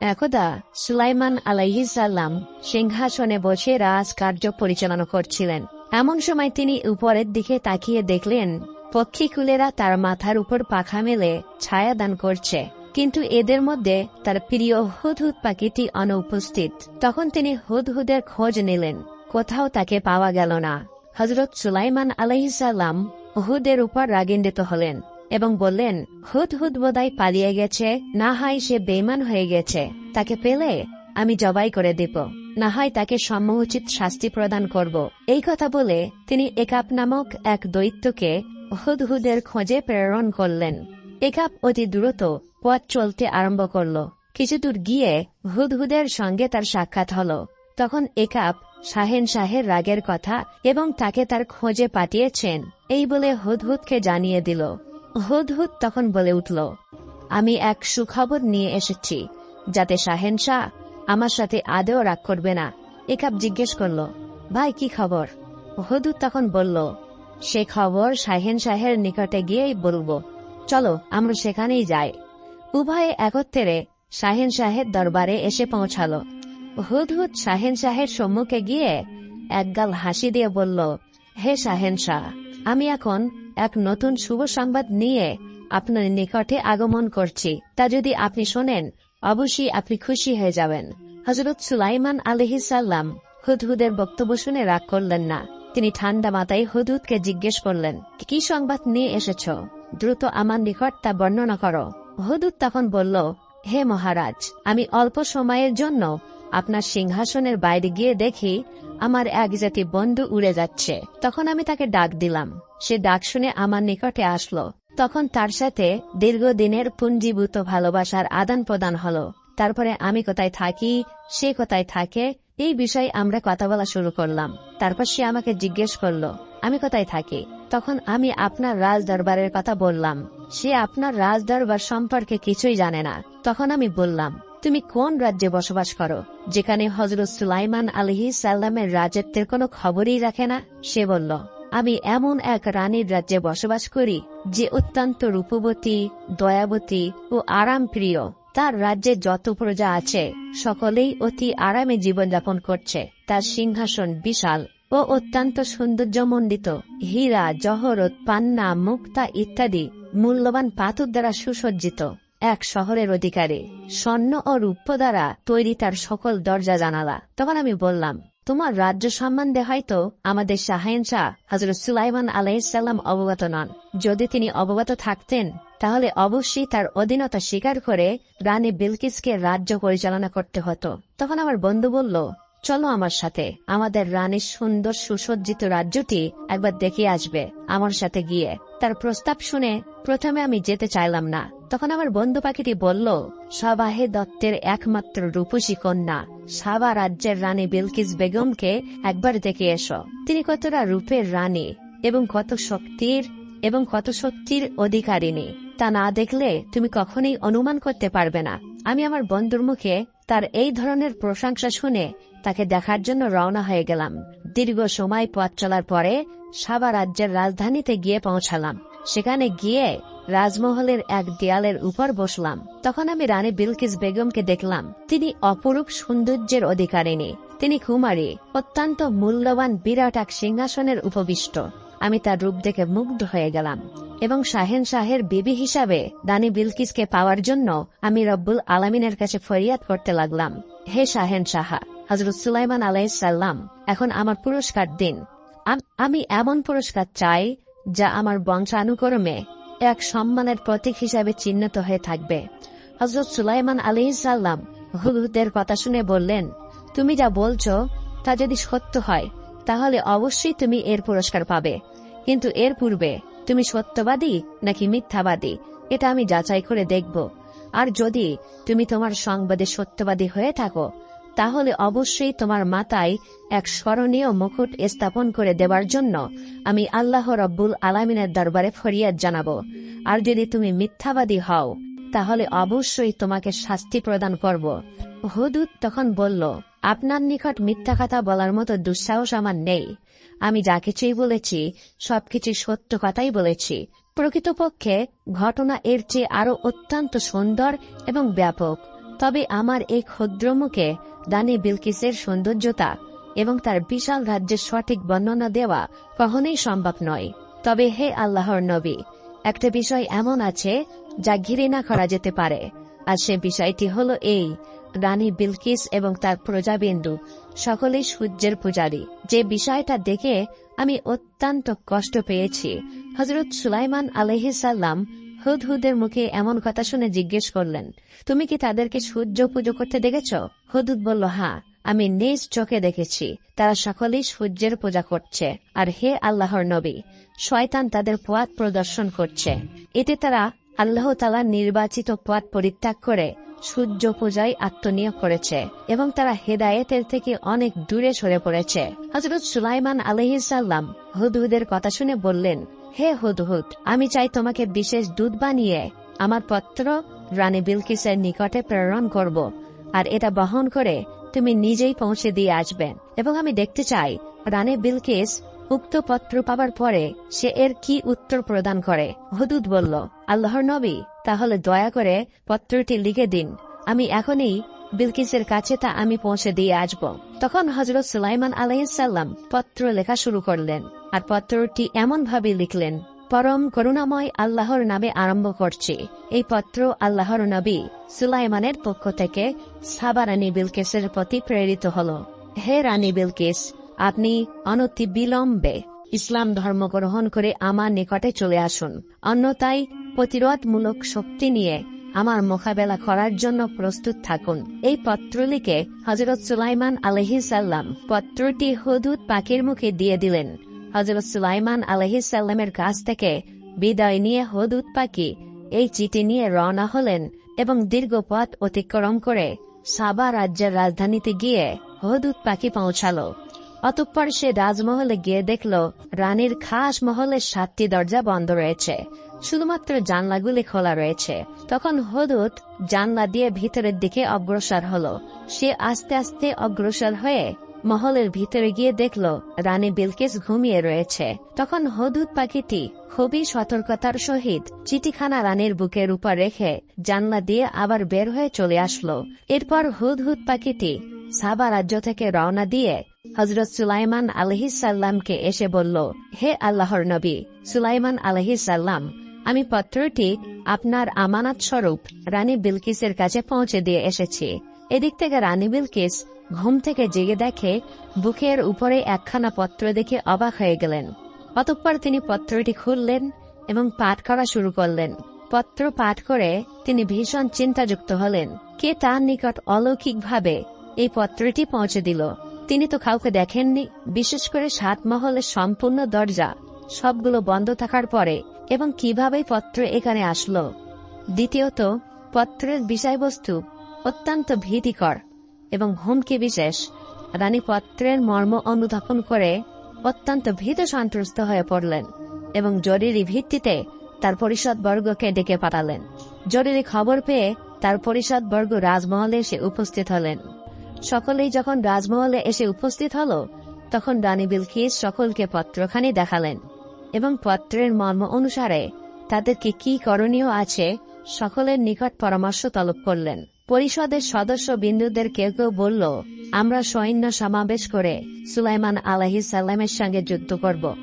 একদা সুলাইমান আলাইহিসাল্লাম সিংহাসনে বসে রাজ কার্য পরিচালনা করছিলেন। এমন সময় তিনি উপরের দিকে তাকিয়ে দেখলেন, পক্ষীকুলেরা তার মাথার উপর পাখা মেলে ছায়া দান করছে। কিন্তু এদের মধ্যে তার প্রিয় হুদহুদ পাখিটি অনুপস্থিত। তখন তিনি হুদহুদের খোঁজ নিলেন, কোথাও তাকে পাওয়া গেল না। হজরত সুলাইমান আলাইসাল্লাম হুদের উপর রাগিন্দিত হলেন। এবং বললেন, হুদ হুদ বোধহয় পালিয়ে গেছে, না হয় সে বেইমান হয়ে গেছে, তাকে পেলে আমি জবাই করে দেব, না হয় তাকে সম্মোচিত শাস্তি প্রদান করব। এই কথা বলে তিনি একাপ নামক এক দৈত্যকে হুদহুদের খোঁজে প্রেরণ করলেন। একাপ অতি দ্রুত পথ চলতে আরম্ভ করল। কিছুদূর গিয়ে হুদহুদের সঙ্গে তার সাক্ষাৎ হল। তখন একাপ শাহেন শাহের রাগের কথা এবং তাকে তার খোঁজে পাঠিয়েছেন। এই বলে হুদহুদকে জানিয়ে দিল হুদহুদ তখন বলে উঠল, আমি এক সুখবর নিয়ে এসেছি, যাতে শাহেন শাহ আমার সাথে আদেও রাগ করবে না। একাপ জিজ্ঞেস করল, ভাই, কি খবর? হুদহুদ তখন বলল, সে খবর শাহেন শাহের নিকটে গিয়েই বলব। চলো, আমরা সেখানেই যাই। উভয়ে একত্রে শাহেন শাহের দরবারে এসে পৌঁছালো। হুদহুদ শাহেন শাহের সম্মুখে গিয়ে একগাল হাসি দিয়ে বলল, হে শাহেন শাহ আমি এখন এক নতুন শুভ সংবাদ নিয়ে আপনার নিকটে আগমন করছি। তা যদি আপনি শোনেন, অবশ্যই আপনি খুশি হয়ে যাবেন। হজরত সুলাইমান আলহিসাল্লাম হুদহুদের বক্তব্য শুনে রাগ করলেন না। তিনি ঠান্ডা মাথায় হুদহুদকে জিজ্ঞেস করলেন, কি সংবাদ নিয়ে এসেছ? দ্রুত আমার নিকট তা বর্ণনা করো। হুদুদ তখন বলল, হে মহারাজ, আমি অল্প সময়ের জন্য আপনার সিংহাসনের বাইরে গিয়ে দেখি আমার এক জাতি বন্ধু উড়ে যাচ্ছে। তখন আমি তাকে ডাক দিলাম। সে ডাক শুনে আমার নিকটে আসলো। তখন তার সাথে দীর্ঘদিনের পুঞ্জীভূত ভালোবাসার আদান প্রদান হলো। তারপরে আমি কোথায় থাকি, সে কোথায় থাকে, এই বিষয়ে আমরা কথা বলা শুরু করলাম। তারপর সে আমাকে জিজ্ঞেস করল, আমি কোথায় থাকি? তখন আমি আপনার রাজ দরবারের কথা বললাম। সে আপনার রাজ দরবার সম্পর্কে কিছুই জানে না। তখন আমি বললাম তুমি কোন রাজ্যে বসবাস করো? যেখানে হজরত সুলাইমান আলহি সাল্লামের রাজত্বের কোনো খবরই রাখে না। সে বলল, আমি এমন এক রানীর রাজ্যে বসবাস করি যে অত্যন্ত রূপবতী, দয়াবতী ও আরাম প্রিয় তার রাজ্যে যত প্রজা আছে, সকলেই অতি আরামে জীবনযাপন করছে। তার সিংহাসন বিশাল ও অত্যন্ত সৌন্দর্যমণ্ডিত। হীরা, জহরত, পান্না, মুক্তা ইত্যাদি মূল্যবান পাথর দ্বারা সুসজ্জিত। এক শহরের অধিকারী, স্বর্ণ ও রূপ্য দ্বারা তৈরি তার সকল দরজা জানালা। তখন আমি বললাম, তোমার রাজ্য সম্বন্ধে হয়তো আমাদের শাহাইন শাহ হজরত সুলাইমান আলাইসাল্লাম অবগত নন। যদি তিনি অবগত থাকতেন, তাহলে অবশ্যই তার অধীনতা স্বীকার করে রানী বিলকিসকে রাজ্য পরিচালনা করতে হতো। তখন আমার বন্ধু বলল, চলো আমার সাথে, আমাদের রানীর সুন্দর সুসজ্জিত রাজ্যটি একবার দেখে আসবে, আমার সাথে গিয়ে। তার প্রস্তাব শুনে প্রথমে আমি যেতে চাইলাম না। তখন আমার বন্ধু পাখিটি বলল, সবাহে দত্তের একমাত্র রূপসী কন্যা। সাবা রাজ্যের রানী বিলকিস বেগমকে একবার দেখে এসো। তিনি কতটা রূপের রানী এবং কত শক্তির এবং কত শক্তির অধিকারিণী। তা না দেখলে তুমি কখনোই অনুমান করতে পারবে না। আমি আমার বন্ধুর মুখে তার এই ধরনের প্রশংসা শুনে তাকে দেখার জন্য রওনা হয়ে গেলাম। দীর্ঘ সময় পথ চলার পরে সাবা রাজ্যের রাজধানীতে গিয়ে পৌঁছালাম। সেখানে গিয়ে রাজমহলের এক দেয়ালের উপর বসলাম। তখন আমি রানী বিলকিস বেগমকে দেখলাম। তিনি অপরূপ সৌন্দর্যের অধিকারিণী। তিনি কুমারী, অত্যন্ত মূল্যবান বিরাট এক সিংহাসনের উপবিষ্ট। আমি তার রূপ দেখে মুগ্ধ হয়ে গেলাম এবং শাহেন শাহের বিবি হিসাবে দানি বিলকিসকে পাওয়ার জন্য আমি রব্বুল আলমিনের কাছে ফরিয়াদ করতে লাগলাম। হে শাহেন শাহা হজরত সুলাইমান আলাইসাল্লাম এখন আমার পুরস্কার দিন। আমি এমন পুরস্কার চাই যা আমার বংশানুক্রমে এক সম্মানের প্রতীক হিসাবে চিহ্নিত হয়ে থাকবে। হজরত সুলাইমান আলাইসাল্লাম হুদুদের কথা শুনে বললেন, তুমি যা বলছ, তা যদি সত্য হয়, তাহলে অবশ্যই তুমি এর পুরস্কার পাবে। কিন্তু এর পূর্বে তুমি সত্যবাদী নাকি মিথ্যাবাদী, এটা আমি যাচাই করে দেখব। আর যদি তুমি তোমার সংবাদে সত্যবাদী হয়ে থাকো তাহলে অবশ্যই তোমার মাতায় এক স্মরণীয় মুকুট স্থাপন করে দেবার জন্য আমি আল্লাহ রব্বুল আলামিনের দরবারে ফরিয়াদ জানাব। আর যদি তুমি মিথ্যাবাদী হও, তাহলে অবশ্যই তোমাকে শাস্তি প্রদান করব। হুদুদ তখন বলল, আপনার নিকট মিথ্যা কথা বলার মতো দুঃসাহস আমার নেই। আমি যা কিছুই বলেছি, সবকিছু সত্য কথাই বলেছি। প্রকৃতপক্ষে ঘটনা এর চেয়ে আরও অত্যন্ত সুন্দর এবং ব্যাপক। তবে আমার এই ক্ষুদ্র মুখে দানি বিলকিসের সৌন্দর্যতা এবং তার বিশাল রাজ্যের সঠিক বর্ণনা দেওয়া কখনোই সম্ভব নয়। তবে হে আল্লাহর নবী, একটা বিষয় এমন আছে যা ঘৃণা করা যেতে পারে, আর সে বিষয়টি হল এই, রানী বিলকিস এবং তার প্রজাবিন্দু সকলেই সূর্যের পূজারী। যে বিষয়টা দেখে আমি অত্যন্ত কষ্ট পেয়েছি। হজরত সুলাইমান আলহিসাল্লাম হুদহুদের মুখে এমন কথা শুনে জিজ্ঞেস করলেন, তুমি কি তাদেরকে সূর্য পুজো করতে দেখেছ? হুদুদ বলল হা আমি নিজ চোখে দেখেছি। তারা সকলেই সূর্যের পূজা করছে। আর হে আল্লাহর নবী, শয়তান তাদের পথ প্রদর্শন করছে। এতে তারা আল্লাহ তালার নির্বাচিত পথ পরিত্যাগ করে সূর্য পূজায় আত্মনিয়োগ করেছে এবং তারা হেদায়েতের থেকে অনেক দূরে সরে পড়েছে। হজরত সুলাইমান আলহিসাল্লাম হুদহুদের কথা শুনে বললেন হে হুদহুদ, আমি চাই তোমাকে বিশেষ দুধ বানিয়ে আমার পত্র রানী বিলকিসের নিকটে প্রেরণ করব, আর এটা বহন করে তুমি নিজেই পৌঁছে দিয়ে আসবেন এবং আমি দেখতে চাই, রানী বিলকিস উক্ত পত্র পাবার পরে সে এর কি উত্তর প্রদান করে। হুদুদ বলল, আল্লাহর নবী, তাহলে দয়া করে পত্রটি লিখে দিন। আমি এখনই বিলকিসের কাছে তা আমি পৌঁছে দিয়ে আসব। তখন হজরত সুলাইমান আলাইসাল্লাম পত্র লেখা শুরু করলেন আর পত্রটি এমনভাবে লিখলেন, পরম করুণাময় আল্লাহর নামে আরম্ভ করছি। এই পত্র আল্লাহর নবী সুলাইমানের পক্ষ থেকে সাবা রানী বিলকেসের প্রতি প্রেরিত হল। হে রানী বিলকিস, আপনি অনতি বিলম্বে ইসলাম ধর্ম গ্রহণ করে আমার নিকটে চলে আসুন। অন্যতায় প্রতিরোধমূলক শক্তি নিয়ে আমার মোকাবেলা করার জন্য প্রস্তুত থাকুন। এই পত্র লিখে হজরত সুলাইমান আলহিসাল্লাম পত্রটি হদুদ পাখির মুখে দিয়ে দিলেন। হজরত সুলাইমান আলহিসাল্লামের কাছ থেকে বিদায় নিয়ে হদুদ পাখি এই চিঠি নিয়ে রওনা হলেন এবং দীর্ঘ পথ অতিক্রম করে সাবা রাজ্যের রাজধানীতে গিয়ে হদুদ পাখি পৌঁছালো। অতঃপর সে রাজমহলে গিয়ে দেখল, রানীর খাস মহলের সাতটি দরজা বন্ধ রয়েছে। শুধুমাত্র জানলাগুলি খোলা রয়েছে। তখন হদুত জানলা দিয়ে ভিতরের দিকে অগ্রসর হল। সে আস্তে আস্তে অগ্রসর হয়ে মহলের ভিতরে গিয়ে দেখল, রানী বিলকেস ঘুমিয়ে রয়েছে। তখন হদুদ পাখিটি খুবই সতর্কতার সহিত চিঠিখানা রানীর বুকের উপর রেখে জানলা দিয়ে আবার বের হয়ে চলে আসলো। এরপর হুদ হুদহুদ পাখিটি সাবা রাজ্য থেকে রওনা দিয়ে হজরত সুলাইমান আলহিসাল্লামকে এসে বলল, হে আল্লাহর নবী, সুলাইমান আলহিসাল্লাম আমি পত্রটি আপনার আমানত স্বরূপ রানী বিলকিসের কাছে পৌঁছে দিয়ে এসেছি। এদিক থেকে রানী বিলকিস ঘুম থেকে জেগে দেখে বুকের উপরে একখানা পত্র দেখে অবাক হয়ে গেলেন। অতঃপর তিনি পত্রটি খুললেন এবং পাঠ করা শুরু করলেন। পত্র পাঠ করে তিনি ভীষণ চিন্তাযুক্ত হলেন, কে তার নিকট অলৌকিকভাবে এই পত্রটি পৌঁছে দিল? তিনি তো কাউকে দেখেননি, বিশেষ করে সাত মহলের সম্পূর্ণ দরজা, সবগুলো বন্ধ থাকার পরে, এবং কীভাবে পত্র এখানে আসলো। দ্বিতীয়ত, পত্রের বিষয়বস্তু অত্যন্ত ভীতিকর এবং হুমকি বিশেষ। রানী পত্রের মর্ম অনুধাপন করে অত্যন্ত ভীত সন্ত্রস্ত হয়ে পড়লেন এবং জরুরি ভিত্তিতে তার পরিষদবর্গকে ডেকে পাঠালেন। জরুরি খবর পেয়ে তার পরিষদবর্গ রাজমহলে এসে উপস্থিত হলেন। সকলেই যখন রাজমহলে এসে উপস্থিত হল, তখন রানী বিলকিস সকলকে পত্রখানি দেখালেন এবং পত্রের মর্ম অনুসারে তাদেরকে কি করণীয় আছে সকলের নিকট পরামর্শ তলব করলেন। পরিষদের সদস্য বিন্দুদের কেউ কেউ বলল, আমরা সৈন্য সমাবেশ করে সুলাইমান আলাহি সাল্লামের সঙ্গে যুদ্ধ করব।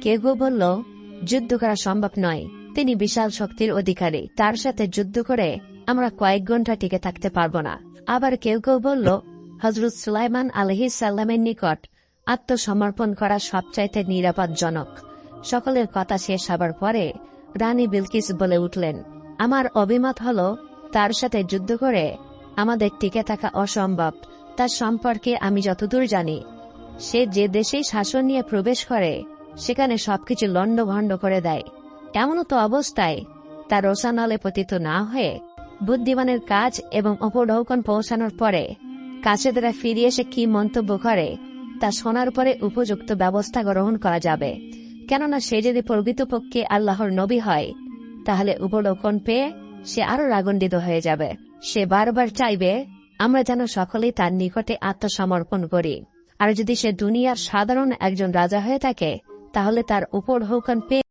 কেউ কেউ বলল, যুদ্ধ করা সম্ভব নয়। তিনি বিশাল শক্তির অধিকারী। তার সাথে যুদ্ধ করে আমরা কয়েক ঘণ্টা টিকে থাকতে পারব না। আবার কেউ কেউ বলল হজরত সুলাইমান আলহি সাল্লামের নিকট আত্মসমর্পণ করা সবচাইতে নিরাপদজনক। সকলের কথা শেষ হবার পরে রানী বিলকিস বলে উঠলেন, আমার অভিমত হল, তার সাথে যুদ্ধ করে আমাদের টিকে থাকা অসম্ভব। তার সম্পর্কে আমি যতদূর জানি, সে যে দেশেই শাসন নিয়ে প্রবেশ করে, সেখানে সবকিছু লণ্ডভণ্ড করে দেয়। এমনও তো অবস্থায় তার রোসানলে পতিত না হয়ে বুদ্ধিমানের কাজ এবং অপডৌকন পৌঁছানোর পরে কাছে তারা ফিরে এসে কি মন্তব্য করে, তা শোনার পরে উপযুক্ত ব্যবস্থা গ্রহণ করা যাবে। কেননা সে যদি প্রকৃতপক্ষে আল্লাহর নবী হয়, তাহলে উপলক্ষণ পেয়ে সে আরও রাগণ্ডিত হয়ে যাবে। সে বারবার চাইবে, আমরা যেন সকলেই তার নিকটে আত্মসমর্পণ করি। আর যদি সে দুনিয়ার সাধারণ একজন রাজা হয়ে থাকে, তাহলে তার উপর হৌকন পেয়ে